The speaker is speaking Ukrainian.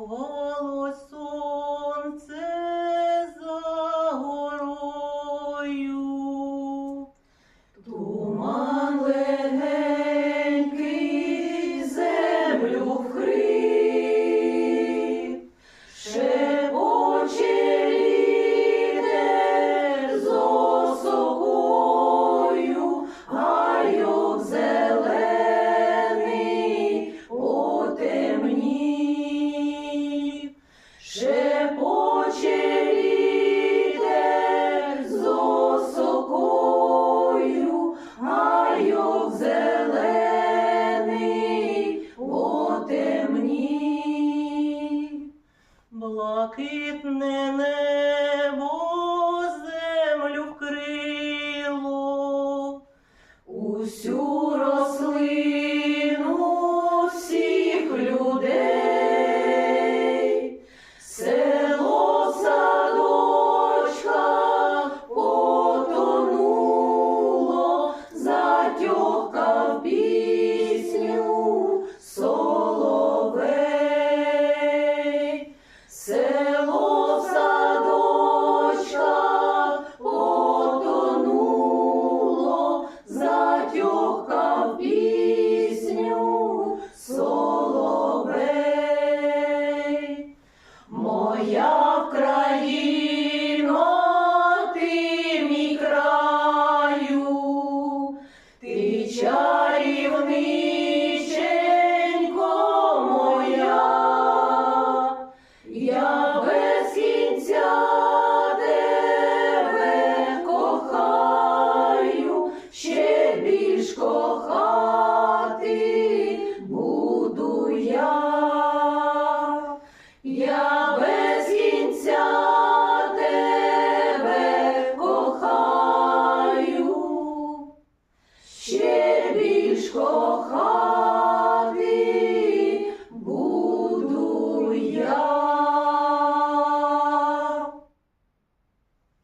oh. блакитне небо. моя країно, ти мій краю, ти чарівниченько моя, я без кінця тебе кохаю, ще більш кохаю. Oh.